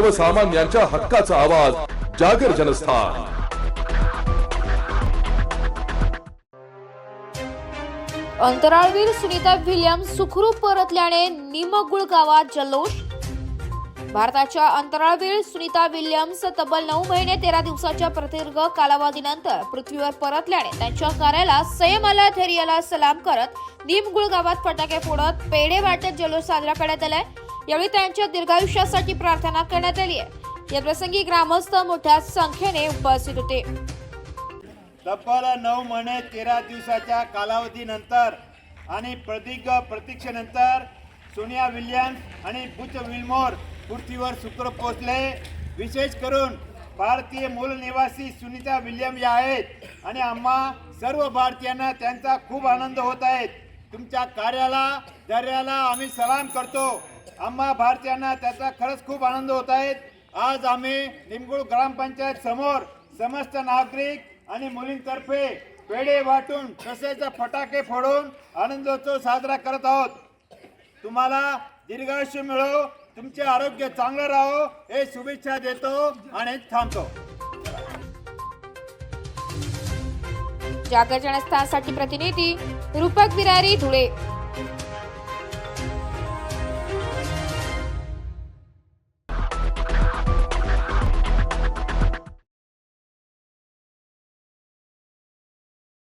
सर्वसामान्यांच्या हक्काचा आवाज जागर जनस्थान. अंतराळवीर सुनीता विल्यम सुखरूप परतल्याने निमगुळ गावात जल्लोष. भारताच्या अंतराळवीर सुनीता विल्यम्स तब्बल नऊ महिने तेरा दिवसाच्या प्रदीर्घ कालावधीनंतर पृथ्वीवर परतल्याने त्यांच्या कार्याला संयमाला धैर्याला सलाम करत निमगुळ गावात फटाके फोडत पेढे वाटत जल्लोष साजरा करण्यात आलाय. यावेळी त्यांच्या दीर्घायुष्यासाठी प्रार्थना करण्यात आली आहे. या प्रसंगी ग्रामस्थ मोठ्या संख्येने उपस्थित होते. तब्बल नऊ महिने तेरा दिवसाच्या कालावधीनंतर आणि प्रदीर्घ प्रतीक्षेनंतर सोनिया विल्यम्स आणि बुच विल्मोर पृथ्वीवर शुक्र पोहोचले. विशेष करून भारतीय मूल निवासी सुनीता विल्यम या आहेत आणि आम्हा सर्व भारतीयांना त्यांचा खूप आनंद होत आहे. तुमच्या कार्याला दर्याला आम्ही सलाम करतो. आम्हा भारतीयांना त्याचा खरंच खूप आनंद होत आहे. आज आम्ही निमगुळ ग्रामपंचायत समोर समस्त नागरिक आणि मुलींतर्फे पेढे वाटून तसेच फटाके फोडून आनंदोत्सव साजरा करत आहोत. तुम्हाला दीर्घायुष्य मिळो तुमचे आरोग्य चांगलं राहो हे शुभेच्छा देतो आणि थांबतो. जागर जनस्थानसाठी प्रतिनिधी रूपक विरारी धुळे.